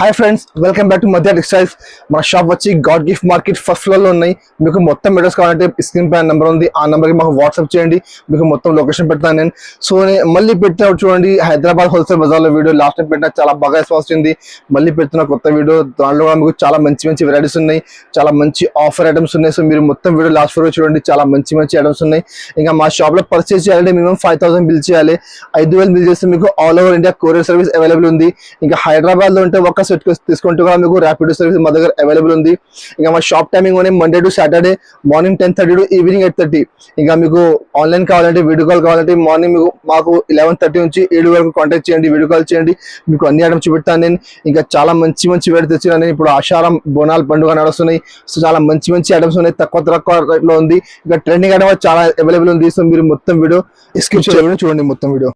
Hi friends welcome back to Madhya textiles మన shop వచ్చి god gift market first ఫ్లోర్లో ఉన్నాయి. మీకు మొత్తం మెటర్స్ కావాలంటే స్క్రీన్ పైన నెంబర్ ఉంది. ఆ నెంబర్కి మాకు వాట్సాప్ చేయండి. మీకు మొత్తం లొకేషన్ పెడతాను నేను. సో నేను మళ్ళీ పెట్టిన చూడండి హైదరాబాద్ హోల్సేల్ బజార్లో వీడియో లాస్ట్ టైం పెట్టిన చాలా బాగా రెస్పాన్స్ వచ్చింది. మళ్ళీ పెడుతున్న కొత్త వీడియో దాంట్లో కూడా మీకు చాలా మంచి మంచి వెరైటీస్ ఉన్నాయి. చాలా మంచి ఆఫర్ ఐటమ్స్ ఉన్నాయి. సో మీరు మొత్తం వీడియో లాస్ట్ ఫ్లోర్ చూడండి చాలా మంచి మంచి ఐటమ్స్ ఉన్నాయి. ఇంకా మా షాప్లో పర్చేస్ చేయాలంటే మినిమం ఫైవ్ థౌసండ్ బిల్ చేయాలి. ఐదు వేలు బిల్ చేస్తే మీకు all over India courier service available ఉంది. ఇంకా హైదరాబాద్లో ఉంటే ఒక సెట్ తీసుకుంటూ కూడా మీకు ర్యాపిడో సర్వీస్ మా దగ్గర అవైలబుల్ ఉంది. ఇంకా మా షాప్ టైమింగ్ ఉన్నాయి Monday to Saturday morning ten thirty to evening eight thirty ఇంకా మీకు ఆన్లైన్ కావాలంటే వీడియో కాల్ కావాలంటే మార్నింగ్ మీకు మాకు లెవెన్ థర్టీ నుంచి ఏడు వరకు కాంటాక్ట్ చేయండి వీడియో కాల్ చేయండి. మీకు అన్ని ఐటమ్స్ చూపెడతాను నేను. ఇంకా చాలా మంచి మంచి వేడి తెచ్చిన నేను. ఇప్పుడు ఆషారం బోనాలు పండుగ నడుస్తున్నాయి. సో చాలా మంచి మంచి ఐటమ్స్ ఉన్నాయి. తక్కువ తక్కువ రేట్లో ఉంది. ఇంకా ట్రెండింగ్ ఐటమ్ చాలా అవైలబుల్ ఉంది. సో మీరు మొత్తం వీడియో స్కిప్ చూడండి మొత్తం వీడియో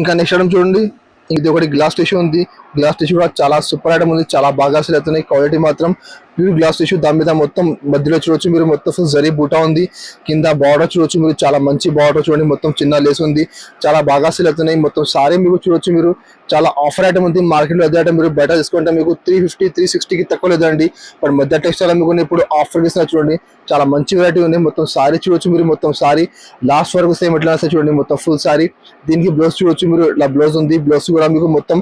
ఇంకా నెక్స్ట్ ఐటమ్ చూడండి. ఇది ఒకటి గ్లాస్ టిష్యూ ఉంది. గ్లాస్ టిష్యూ కూడా చాలా సూపర్ ఐటమ్ ఉంది. చాలా బాగా సెల్ అవుతున్నాయి. క్వాలిటీ మాత్రం ప్యూర్ గ్లాస్ టిష్యూ దాని మీద మొత్తం మధ్యలో చూడొచ్చు. మీరు మొత్తం ఫుల్ జరీ బూటా ఉంది. కింద బార్డర్ చూడొచ్చు. మీరు చాలా మంచి బార్డర్ చూడండి. మొత్తం చిన్న లేస్ ఉంది. చాలా బాగా సెల్ అవుతున్నాయి. మొత్తం సారీ మీకు చూడొచ్చు మీరు. చాలా ఆఫర్ ఐటమ్ ఉంది. మార్కెట్లో అదే ఐటమ్ మీరు బయట తీసుకుంటే మీకు త్రీ ఫిఫ్టీ త్రీ సిక్స్టీకి తక్కువ లేదండి. బట్ మధ్య టెక్స్టైల్ మీకు ఇప్పుడు ఆఫర్ ఇస్తున్నా చూడండి. చాలా మంచి వెరైటీ ఉంది. మొత్తం సారీ చూడొచ్చు మీరు. మొత్తం సారీ లాస్ట్ వరకు సేమ్ ఎట్లా చూడండి. మొత్తం ఫుల్ సారీ దీనికి బ్లౌజ్ చూడొచ్చు మీరు. ఇట్లా బ్లౌజ్ ఉంది. బ్లౌజ్ కూడా మీకు మొత్తం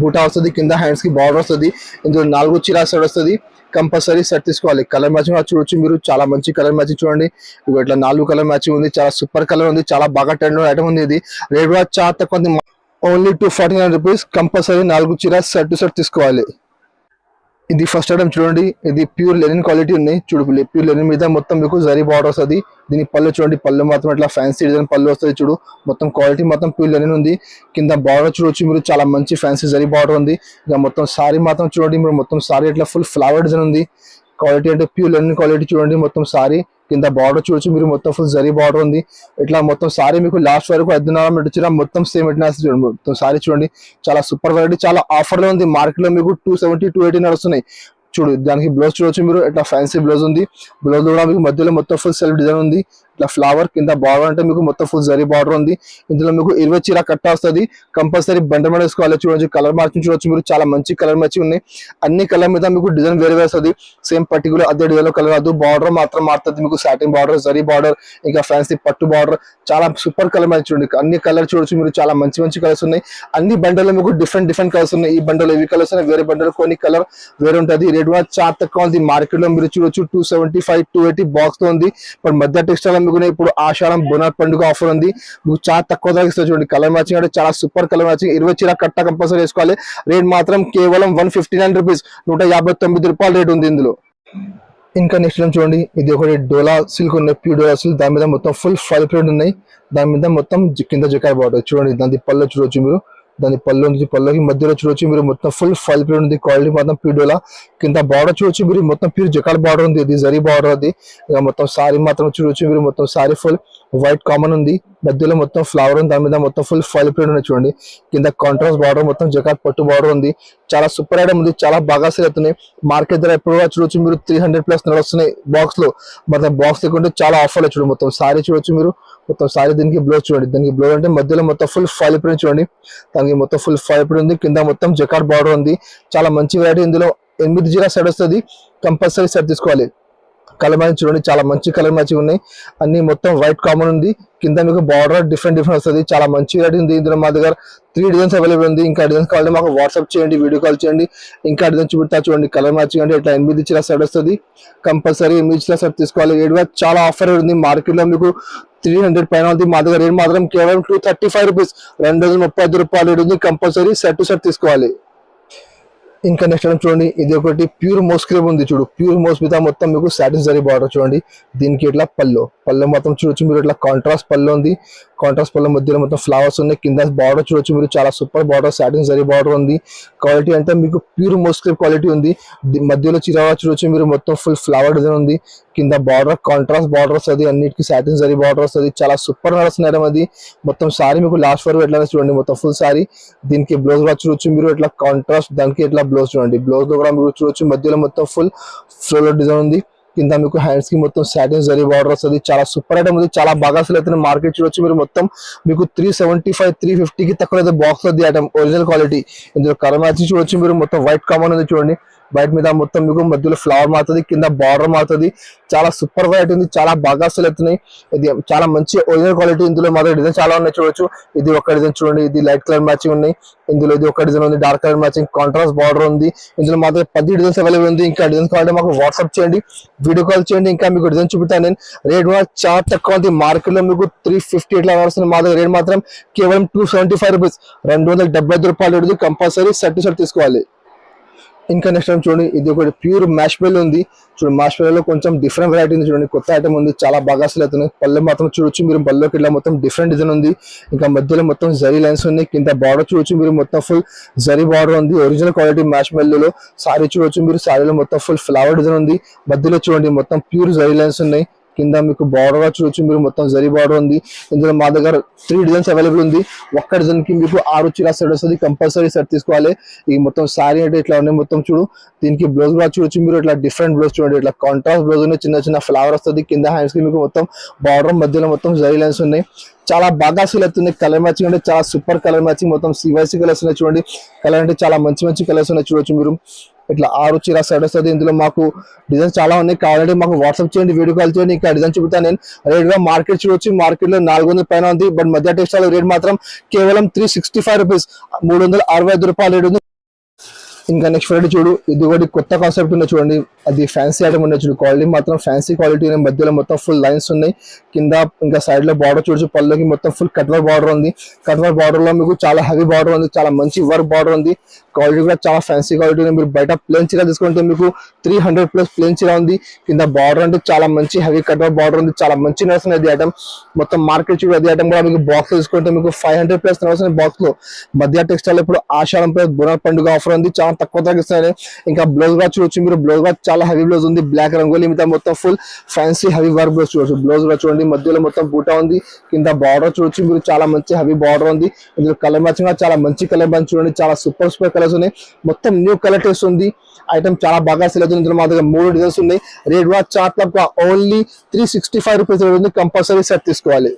బూటా వస్తుంది. కింద హ్యాండ్స్కి బార్డర్ వస్తుంది. ఇందులో నాలుగు చీరా సెట్ వస్తుంది. కంపల్సరీ సెట్ తీసుకోవాలి. కలర్ మ్యాచింగ్ చూడొచ్చు మీరు. చాలా మంచి కలర్ మ్యాచింగ్ చూడండి. ఇట్లా నాలుగు కలర్ మ్యాచింగ్ ఉంది. చాలా సూపర్ కలర్ ఉంది. చాలా బాగా ట్రెండ్ ఐటమ్ ఉంది ఇది. రేట్ కూడా చాలా తక్కువ only two forty nine rupees compulsory నాలుగు చీర సెట్ టు సెట్ తీసుకోవాలి. ఇది ఫస్ట్ ఐటమ్ చూడండి. ఇది ప్యూర్ లెనిన్ క్వాలిటీ ఉంది చూడు ప్యూర్ లెనిన్ మీద మొత్తం మీకు జరీ బార్డర్ వస్తుంది. దీని పళ్ళు చూడండి. పళ్ళు మాత్రం ఇట్లా ఫ్యాన్సీ డిజైన్ పళ్ళు వస్తుంది చూడు. మొత్తం క్వాలిటీ మొత్తం ప్యూర్ లెనిన్ ఉంది. కింద బార్డర్ చూడొచ్చు మీరు. చాలా మంచి ఫ్యాన్సీ జరీ బార్డర్ ఉంది. ఇక మొత్తం సారీ మాత్రం చూడండి మీరు. మొత్తం సారీ ఇట్లా ఫుల్ ఫ్లవర్ డిజైన్ ఉంది. క్వాలిటీ అంటే ప్యూర్ లెనిన్ క్వాలిటీ చూడండి. మొత్తం సారీ కింద బార్డర్ చూడొచ్చు. మీరు మొత్తం ఫుల్ జరీ బార్డర్ ఉంది. ఇట్లా మొత్తం సారీ మీకు లాస్ట్ వరకు ఐదున్నర మీటర్ మొత్తం సేమ్ ఎట్లా చూడండి. మొత్తం సారీ చూడండి. చాలా సూపర్ వెరైటీ చాలా ఆఫర్లో ఉంది. మార్కెట్లో మీకు టూ సెవెంటీ టూ ఎయిటీ నడుస్తున్నాయి. చూడు దానికి బ్లౌజ్ చూడొచ్చు మీరు. ఇట్లా ఫ్యాన్సీ బ్లౌజ్ ఉంది. బ్లౌజ్ కూడా మీకు మధ్యలో మొత్తం ఫుల్ సెల్ఫ్ డిజైన్ ఉంది. ఇట్లా ఫ్లవర్ కింద బార్డర్ అంటే మీకు మొత్తం ఫుల్ జరీ బార్డర్ ఉంది. ఇందులో మీకు ఇరవై చీర కట్ట వస్తుంది. కంపల్సరీ బండ మీద వేసుకోవాలి. చూడొచ్చు కలర్ మ్యాచింగ్ చూడొచ్చు మీరు. చాలా మంచి కలర్ మ్యాచింగ్ ఉన్నాయి. అన్ని కలర్ మీద మీకు డిజైన్ వేరే వేస్తుంది. సేమ్ పర్టికులర్ అదే డిజైన్ కలర్ అది బార్డర్ మాత్రం మారుతుంది. మీకు సాటిన్ బార్డర్ జరీ బార్డర్ ఇంకా ఫ్యాన్సీ పట్టు బార్డర్ చాలా సూపర్ కలర్ మ్యాచ్ చూడండి అన్ని కలర్ చూడొచ్చు మీరు. చాలా మంచి మంచి కలర్స్ ఉన్నాయి. అన్ని బండల్లో మీకు డిఫరెంట్ డిఫరెంట్ కలర్స్ ఉన్నాయి. ఈ బండలు ఇవి కలర్స్ ఉన్నాయి? వేరే బండలు కొన్ని కలర్ వేరే ఉంటుంది. రేట్ కూడా చాలా తక్కువ ఉంది మార్కెట్లో మీరు చూడొచ్చు. Two seventy five two eighty బాక్స్తో ఉంది. బట్ మధ్య టెక్స్టైల్ మీకు ఇప్పుడు ఆషాఢం బోనాట్ పండుగ ఆఫర్ ఉంది. మీకు చాలా తక్కువ ధర చూడండి. కలర్ మ్యాచింగ్ అంటే చాలా సూపర్ కలర్ మ్యాచింగ్ ఇరవై చీర కట్ట కంపల్సరీ వేసుకోవాలి. రేట్ మాత్రం కేవలం వన్ ఫిఫ్టీ నైన్ రూపీస్ నూట యాభై తొమ్మిది రూపాయలు రేట్ ఉంది ఇందులో. ఇంకా నెక్స్ట్ టైం చూడండి. ఇది ఒకటి డోలా సిల్క్ ఉన్నాయి. ప్యూర్ డోలా సిల్క్ దాని మీద మొత్తం ఫుల్ ఫైవ్ ప్రింట్ ఉన్నాయి. దాని మీద మొత్తం కింద జకాయ బాగుంటుంది చూడండి దాని పళ్ళు చూడొచ్చు మీరు. దాని పళ్ళు నుంచి పళ్ళకి మధ్యలో చూడొచ్చు. మీరు మొత్తం ఫుల్ ఫైల్ ప్రింట్ ఉంది. క్వాలిటీ మాత్రం పీడోలా కింద బార్డర్ చూడొచ్చు. మీరు మొత్తం ప్యూర్ జకాల్ బార్డర్ ఉంది. ఇది జరీ బార్డర్ అది. ఇక మొత్తం సారీ మాత్రం చూడొచ్చు. మీరు మొత్తం సారీ ఫుల్ వైట్ కామన్ ఉంది. మధ్యలో మొత్తం ఫ్లవర్ ఉంది దాని మీద మొత్తం ఫుల్ ఫైల్ ప్రింట్ ఉంది చూడండి. కింద కాంట్రాస్ట్ బార్డర్ మొత్తం జకాత్ పట్టు బార్డర్ ఉంది. చాలా సూపర్ ఐటమ్ ఉంది చాలా బాగా సేల్ అవుతున్నాయి. మార్కెట్ ధర ఎప్పుడు చూడొచ్చు మీరు త్రీ హండ్రెడ్ ప్లస్ నడుస్తున్నాయి బాక్స్లో. మొత్తం బాక్స్ లేకుంటే చాలా ఆఫర్లు చూడండి మొత్తం సారీ చూడొచ్చు మీరు. మొత్తం సారీ దీనికి బ్లౌజ్ చూడండి. దీనికి బ్లౌజ్ అంటే మధ్యలో మొత్తం ఫుల్ ఫైల్ ప్రింట్ చూడండి. దానికి మొత్తం ఫుల్ ఫైల్ ప్రింట్ ఉంది కింద మొత్తం జకాట్ బార్డర్ ఉంది. చాలా మంచి వెరైటీ ఇందులో ఎనిమిది జీరా సెట్ వస్తుంది. కంపల్సరీ సెట్ తీసుకోవాలి. కలర్ చూడండి చాలా మంచి కలర్ మ్యాచింగ్ ఉన్నాయి. అన్ని మొత్తం వైట్ కామన్ ఉంది. కింద మీకు బార్డర్ డిఫరెంట్ డిఫరెంట్ వస్తుంది. చాలా మంచి వెరైటీ ఉంది. ఇందులో మా దగ్గర త్రీ డిజైన్స్ అవైలబుల్ ఉంది. ఇంకా డిజైన్స్ కావాలంటే మాకు వాట్సాప్ చేయండి వీడియో కాల్ చేయండి. ఇంకా డిజైన్ చూపిస్తా చూడండి. కలర్ మ్యాచింగ్ అంటే ఇట్లా ఎనిమిది ఇచ్చిన సెట్ వస్తుంది. కంపల్సరీ ఎనిమిది ఇచ్చిన సెట్ తీసుకోవాలి. ఏడుగా చాలా ఆఫర్ ఉంది. మార్కెట్లో మీకు త్రీ హండ్రెడ్ పైన ఉంది. మా దగ్గర రేట్ మాత్రం కేవలం టూ థర్టీ ఫైవ్ రూపీస్ రెండు వందల ముప్పై ఐదు రూపాయలు ఉంది కంపల్సరీ సెట్ టు సెట్ తీసుకోవాలి. ఇంకా నెక్స్ట్ ఐటమ్ చూడండి. ఇది ఒకటి ప్యూర్ మోస్క్రేబ్ ఉంది చూడు. ప్యూర్ మోస్ మీద మొత్తం మీకు సాటిస్ఫరీ బార్డర్ చూడండి. దీనికి ఇట్లా పళ్ళు? పళ్ళు మొత్తం చూడొచ్చు మీరు. ఇట్లా కాంట్రాస్ట్ పళ్ళు ఉంది. కాంట్రాస్ట్ పళ్ళు మధ్యలో మొత్తం ఫ్లవర్స్ ఉన్నాయి. కింద బార్డర్ చూడొచ్చు మీరు. చాలా super border satin zari border ఉంది. క్వాలిటీ అంటే మీకు ప్యూర్ మోస్క్రేబ్ క్వాలిటీ ఉంది. మధ్యలో చిరావా చూడొచ్చు మీరు. మొత్తం ఫుల్ ఫ్లవర్ డిజైన్ ఉంది. కింద బార్డర్ కాంట్రాస్ట్ బార్డర్ వస్తుంది అన్నిటికీ సాటిన్ జరీ బార్డర్ వస్తుంది చాలా సూపర్ నడుస్తున్నారు అది. మొత్తం సారీ మీకు లాస్ట్ వరకు ఎట్లా చూడండి. మొత్తం ఫుల్ సారీ దీనికి బ్లౌజ్ కూడా చూడొచ్చు మీరు. ఇట్లా కాంట్రాస్ట్ దానికి ఇట్లా బ్లౌజ్ చూడండి. బ్లౌజ్లో కూడా మీరు చూడొచ్చు. మధ్యలో మొత్తం ఫుల్ ఫ్లోర్ డిజైన్ ఉంది. కింద మీకు హ్యాండ్స్కి మొత్తం సాటిన్ జరీ బార్డర్ వస్తుంది. చాలా సూపర్ ఐటమ్ ఉంది. చాలా బాగా అసలు అయితే మార్కెట్ చూడొచ్చు. మీరు మొత్తం మీకు త్రీ సెవెంటీ ఫైవ్ త్రీ కి తక్కువ అయితే బాక్స్ వద్ద ఐటమ్ ఒరిజినల్ క్వాలిటీ ఇందులో కలర్ మ్యాచింగ్ చూడొచ్చు. మీరు మొత్తం వైట్ కామన్ ఉంది చూడండి. బయట మీద మొత్తం మీకు మధ్యలో ఫ్లవర్ మారుతుంది కింద బార్డర్ మారుతుంది. చాలా సూపర్ వెరైటీ ఉంది చాలా బాగా అసలు అవుతున్నాయి. ఇది చాలా మంచి ఒరిజినల్ క్వాలిటీ ఇందులో మాత్రం డిజైన్ చాలా ఉన్నాయి చూడొచ్చు. ఇది ఒక డిజైన్ చూడండి ఇది లైట్ కలర్ మ్యాచింగ్ ఉన్నాయి ఇందులో ఇది ఒక డిజైన్ ఉంది dark colour matching contrast border ఉంది. ఇందులో మాత్రం పది డిజైన్స్ అవైలబుల్ ఉంది. ఇంకా డిజైన్స్ కావాలంటే మాకు వాట్సాప్ చేయండి వీడియో కాల్ చేయండి ఇంకా మీకు డిజైన్ చూపుతాను నేను. రేట్ కూడా చాలా తక్కువ ఉంది. మార్కెట్లో మీకు త్రీ ఫిఫ్టీ ఇట్లా వస్తుంది మా దగ్గర రేట్ మాత్రం కేవలం టూ సెవెంటీ ఫైవ్ రూపీస్ రెండు వందల డెబ్బై ఐదు రూపాయలు కంపల్సరీ సర్టిఫికేట్ తీసుకోవాలి. ఇంకా నెక్స్ట్ టైం చూడండి ఇది ఒకటి ప్యూర్ మ్యాష్ బెల్ ఉంది. చూడండి మ్యాష్ బెల్లో కొంచెం డిఫరెంట్ వెరైటీ ఉంది. చూడండి కొత్త ఐటమ్ ఉంది చాలా బాగా అసలు అవుతున్నాయి. పల్లె మాత్రం చూడొచ్చు మీరు పల్లెకి ఇలా మొత్తం డిఫరెంట్ డిజైన్ ఉంది. ఇంకా మధ్యలో మొత్తం జరీ లైన్స్ ఉన్నాయి. కింద బార్డర్ చూడొచ్చు మీరు మొత్తం ఫుల్ జరీ బార్డర్ ఉంది. ఒరిజినల్ క్వాలిటీ మ్యాష్లో సారీ చూడొచ్చు మీరు సారీలో మొత్తం ఫుల్ ఫ్లవర్ డిజైన్ ఉంది. మధ్యలో చూడండి మొత్తం ప్యూర్ జరీ లైన్స్ ఉన్నాయి. కింద మీకు బార్డర్గా చూడొచ్చు మీరు మొత్తం జరీ బార్డర్ ఉంది. ఇందులో మా దగ్గర త్రీ డిజైన్స్ అవైలబుల్ ఉంది. ఒక్క డిజైన్కి మీకు ఆరు చీర సెట్ వస్తుంది. కంపల్సరీ సెట్ తీసుకోవాలి. ఈ మొత్తం సారీ అంటే ఇట్లా ఉన్నాయి మొత్తం చూడు. దీనికి బ్లౌజ్ కూడా చూడొచ్చు. మీరు ఇట్లా డిఫరెంట్ బ్లౌజ్ చూడండి. ఇట్లా కాంట్రాస్ట్ బ్లౌజ్ ఉన్నాయి. చిన్న చిన్న ఫ్లవర్ వస్తుంది. కింద హ్యాండ్స్కి మీకు మొత్తం బార్డర్ మధ్యలో మొత్తం జరీ లైన్స్ ఉన్నాయి. చాలా బాగా ఫీల్ అవుతుంది. కలర్ మ్యాచింగ్ అంటే చాలా సూపర్ కలర్ మ్యాచింగ్ మొత్తం సివైసీ కలర్స్ ఉన్నాయి చూడండి. కలర్ అంటే చాలా మంచి మంచి కలర్స్ ఉన్నాయి చూడొచ్చు మీరు. ఇట్లా ఆరు చీర సైడ్ వస్తుంది. ఇందులో మాకు డిజైన్స్ చాలా ఉన్నాయి. కావాలంటే మాకు వాట్సాప్ చేయండి వీడియో కాల్ చేయండి. ఇంకా డిజైన్ చూపుతాను నేను. రేట్గా మార్కెట్ చూడొచ్చు. మార్కెట్లో నాలుగు వందల పైన ఉంది. బట్ మధ్య టెక్స్టైల్ రేట్ మాత్రం కేవలం త్రీ సిక్స్టీ ఫైవ్ రూపీస్ మూడు వందల అరవై ఐదు రూపాయలు రేట్ ఉంది. ఇంకా నెక్స్ట్ వెరైటీ చూడు ఇది ఒకటి కొత్త కాన్సెప్ట్ ఉన్న చూడండి. అది ఫ్యాన్సీ ఐటమ్ ఉన్నాయి చూడు. క్వాలిటీ మాత్రం ఫ్యాన్సీ క్వాలిటీ మధ్యలో మొత్తం ఫుల్ లైన్స్ ఉన్నాయి. కింద ఇంకా సైడ్లో బార్డర్ చూడొచ్చు పళ్ళకి మొత్తం ఫుల్ కట్వర్ బార్డర్ ఉంది. కట్వర్ బార్డర్లో మీకు చాలా హెవీ బార్డర్ ఉంది. చాలా మంచి వర్క్ బార్డర్ ఉంది. క్వాలిటీ కూడా చాలా ఫ్యాన్సీ క్వాలిటీ ఉంది. మీరు బయట ప్లేన్ చీర తీసుకుంటే మీకు త్రీ హండ్రెడ్ ప్లస్ ప్లేన్ చీర ఉంది. కింద బార్డర్ అంటే చాలా మంచి హెవీ కట్వర్ బార్డర్ ఉంది. చాలా మంచి నడుస్తుంది అది ఐటమ్ మొత్తం మార్కెట్ చూడు అది ఐటమ్ కూడా మీకు బాక్స్ తీసుకుంటే మీకు ఫైవ్ హండ్రెడ్ ప్లస్ నడుస్తుంది బాక్స్లో. మధ్య టెక్స్టైల్ ఇప్పుడు ఆషాఢం ప్లస్ బునర్ పండుగ ఆఫర్ ఉంది. చాలా తక్కువ తగ్గిస్తాయి ఇంకా బ్లౌజ్ కూడా చూడొచ్చు. మీరు బ్లౌజ్ కూడా చాలా హెవీ బ్లౌజ్ ఉంది. బ్లాక్ రంగోలీ మీద మొత్తం full fancy heavy work blouse చూడొచ్చు. బ్లౌజ్ కూడా చూడండి. మధ్యలో మొత్తం బూటా ఉంది. కింద బార్డర్ చూడొచ్చు. మీరు చాలా మంచి హెవీ బార్డర్ ఉంది. ఇందులో కలర్ మ్యాచింగ్ చాలా మంచి కలర్ మ్యాచ్ చూడండి. చాలా సూపర్ సూపర్ కలర్స్ ఉన్నాయి. మొత్తం న్యూ కలర్ టేస్ట్ ఉంది. ఐటమ్ చాలా బాగా సెల్ అవుతుంది. ఇందులో మా దగ్గర మూడు డిజైన్స్ ఉన్నాయి. రేట్ కూడా చాలా తక్కువ only three sixty five rupees ఉంది. కంపల్సరీ సెట్ తీసుకోవాలి.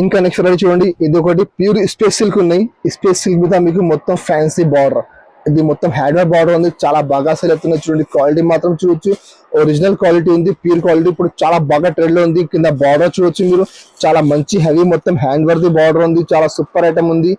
ఇంకా నెక్స్ట్ రెడీ చూడండి. ఇది ఒకటి ప్యూర్ స్పేస్ సిల్క్ ఉన్నాయి. స్పేస్ సిల్క్ మీద మీకు మొత్తం ఫ్యాన్సీ బార్డర్ ఇది మొత్తం హ్యాండ్వేర్ బార్డర్ ఉంది. చాలా బాగా సెల్ అవుతున్నాయి చూడండి క్వాలిటీ మాత్రం చూడొచ్చు. ఒరిజినల్ క్వాలిటీ ఉంది. ప్యూర్ క్వాలిటీ ఇప్పుడు చాలా బాగా ట్రెండ్లో ఉంది. కింద బార్డర్ చూడొచ్చు మీరు. చాలా మంచి హెవీ మొత్తం హ్యాండ్ వర్ది బార్డర్ ఉంది. చాలా సూపర్ ఐటమ్ ఉంది.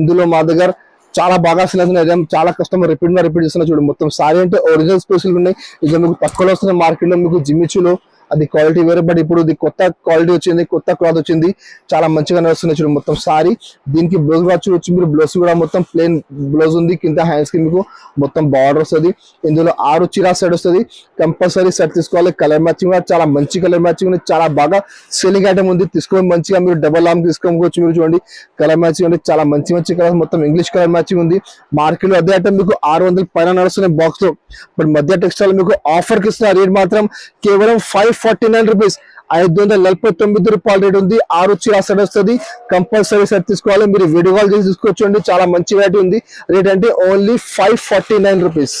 ఇందులో మా దగ్గర చాలా బాగా సెల్ అవుతున్నాయి చాలా కస్టమర్ రిపీట్గా రిపీట్ చేస్తున్నారు. చూడండి మొత్తం సారీ అంటే ఒరిజినల్ స్పెషల్ ఉన్నాయి. ఇది మీకు తక్కువలో వస్తున్న మార్కెట్లో మీకు జిమ్మిచ్చులో అది క్వాలిటీ వేరే బట్ ఇప్పుడు ఇది కొత్త క్వాలిటీ వచ్చింది కొత్త క్లాత్ వచ్చింది. చాలా మంచిగా వస్తుంది చూడండి మొత్తం సారీ. దీనికి బ్లౌజ్ కూడా చూడొచ్చు మీరు. బ్లౌజ్ కూడా మొత్తం ప్లేన్ బ్లౌజ్ ఉంది కింద హ్యాండ్స్కి మీకు మొత్తం బార్డర్ వస్తుంది. ఇందులో ఆరు చిరా సెట్ వస్తుంది. కంపల్సరీ సెట్ తీసుకోవాలి. కలర్ మ్యాచింగ్ కూడా చాలా మంచి కలర్ మ్యాచింగ్ ఉంది. చాలా బాగా సెలింగ్ ఐటమ్ ఉంది. తీసుకొని మంచిగా మీరు డబల్ ఆర్మ్ తీసుకోవచ్చు మీరు చూడండి. కలర్ మ్యాచింగ్ ఉంది చాలా మంచి మంచి కలర్ మొత్తం ఇంగ్లీష్ కలర్ మ్యాచింగ్ ఉంది. మార్కెట్లో అదే ఐటమ్ మీకు ఆరు వందల పైన నడుస్తున్నాయి బాక్స్లో. బట్ మధ్య టెక్స్టైల్ మీకు ఆఫర్కి ఇస్తున్న రేట్ మాత్రం కేవలం ఫైవ్ ఫార్టీ నైన్ రూపీస్. ఐదు వందల నలభై తొమ్మిది రూపాయల రేట్ ఉంది. ఆరు చీర సెట్ వస్తుంది. కంపల్సరీ సెట్ తీసుకోవాలి. మీరు వీడియో కాల్ చేసి తీసుకోవచ్చండి చాలా మంచి రేట్ ఉంది. రేట్ అంటే only five forty nine rupees.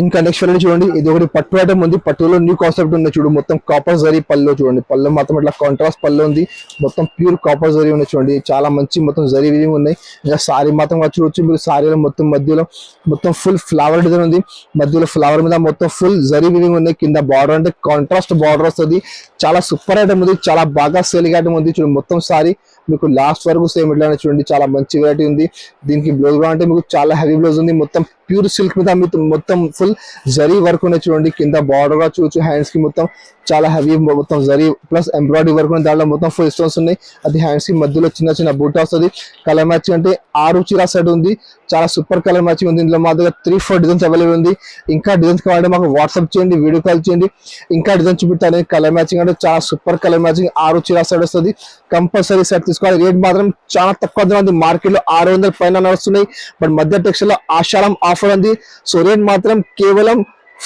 In connection variety చూడండి ఇది ఒకటి పట్టు ఐటమ్ ఉంది. పట్టులో న్యూ కాన్సెప్ట్ ఉంది చూడు. మొత్తం కాపర్ జరీ పళ్ళు చూడండి. పళ్ళు మాత్రం ఇట్లా కాంట్రాస్ట్ పళ్ళు ఉంది. మొత్తం ప్యూర్ కాపర్ జరీ ఉన్నాయి చూడండి. చాలా మంచి మొత్తం జరీ వివింగ్ ఉన్నాయి ఇంకా సారీ మాత్రం కూడా చూడొచ్చు మీరు. సారీలో మొత్తం మధ్యలో మొత్తం ఫుల్ ఫ్లవర్ డిజైన్ ఉంది. మధ్యలో ఫ్లవర్ మీద మొత్తం ఫుల్ జరీ వివింగ్ ఉంది. కింద బార్డర్ అంటే కాంట్రాస్ట్ బార్డర్ వస్తుంది. చాలా సూపర్ ఐటమ్ ఉంది. చాలా బాగా సేల్ ఐటమ్ ఉంది. చూడండి మొత్తం సారీ. మీకు లాస్ట్ వరకు సేమ్ ఇట్లానే చూడండి చాలా మంచి వెరైటీ ఉంది. దీనికి బ్లౌజ్ కూడా అంటే మీకు చాలా హెవీ బ్లౌజ్ ఉంది. మొత్తం ప్యూర్ సిల్క్ మీద మీకు మొత్తం ఫుల్ జరీ వర్క్ ఉన్నాయి చూడండి. కింద బార్డర్గా చూడొచ్చు హ్యాండ్స్కి మొత్తం చాలా హెవీ మొత్తం జరీ ప్లస్ ఎంబ్రాయిడరీ వర్క్ ఉంది దాంట్లో మొత్తం ఫుల్ స్టోన్స్ ఉన్నాయి. అది హ్యాండ్స్కి మధ్యలో చిన్న చిన్న బూట వస్తుంది. కలర్ మ్యాచ్ అంటే ఆరు చీరా సెట్ ఉంది. చాలా సూపర్ కలర్ మ్యాచింగ్ ఉంది. ఇందులో మా దగ్గర త్రీ ఫోర్ డిజైన్స్ అవైలబుల్ ఉంది. ఇంకా డిజైన్స్ కావాలంటే మాకు వాట్సాప్ చేయండి వీడియో కాల్ చేయండి. ఇంకా డిజైన్ చూపిస్తాను. కలర్ మ్యాచింగ్ అంటే చాలా సూపర్ కలర్ మ్యాచింగ్ ఆరు చీరా సెట్ వస్తుంది. కంపల్సరీ సెట్ తీసుకోవాలి. రేట్ మాత్రం చాలా తక్కువ ఉంది. మార్కెట్లో ఆరు వందల పైన నడుస్తున్నాయి. బట్ మధ్య టెక్స్టైల్లో ఆఫర్ ఉంది. సో రేట్ మాత్రం కేవలం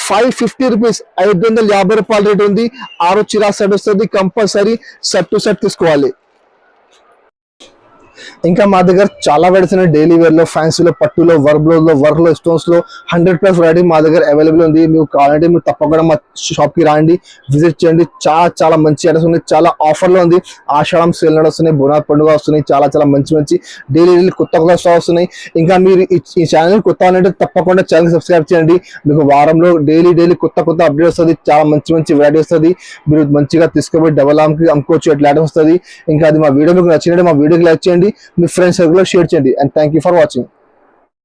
ఫైవ్ ఫిఫ్టీ రూపీస్ ఐదు వందల యాభై రూపాయల రేట్ ఉంది. ఆరు చిరా సెట్ వస్తుంది. కంపల్సరీ సెట్ టు సెట్ తీసుకోవాలి. ఇంకా మా దగ్గర చాలా వెరైటీస్ ఉన్నాయి డైలీ వేర్లో ఫ్యాన్సీలో పట్టులో వర్క్ బ్లౌజ్ వర్క్లో స్టోన్స్లో హండ్రెడ్ ప్లస్ వెరైటీ మా దగ్గర అవైలబుల్ ఉంది. మీకు కావాలంటే మీరు తప్పకుండా మా షాప్కి రాండి విజిట్ చేయండి. చాలా చాలా మంచి ఐటమ్స్ ఉన్నాయి. చాలా ఆఫర్లో ఉంది. ఆషాఢం సేల్ నడుస్తున్నాయి బునాద్ పండుగ వస్తున్నాయి. చాలా చాలా మంచి మంచి డైలీ డైలీ కొత్త కొత్త స్టాక్ వస్తున్నాయి. ఇంకా మీరు ఈ- ఛానల్ కొత్త అంటే తప్పకుండా ఛానల్ సబ్స్క్రైబ్ చేయండి. మీకు వారంలో డైలీ డైలీ కొత్త కొత్త అప్డేట్ వస్తుంది. చాలా మంచి మంచి వెరైటీ వస్తుంది. మీరు మంచిగా తీసుకుపోయి డబల్ ఆమ్కి అమ్ముకోవచ్చు. ఎట్లా ఐటమ్ వస్తుంది. ఇంకా అది మా వీడియో మీకు నచ్చినట్టు మా వీడియోకి లైక్ చేయండి. మీ ఫ్రెండ్స్ సర్కిల్లో షేర్ చేయండి. And thank you for watching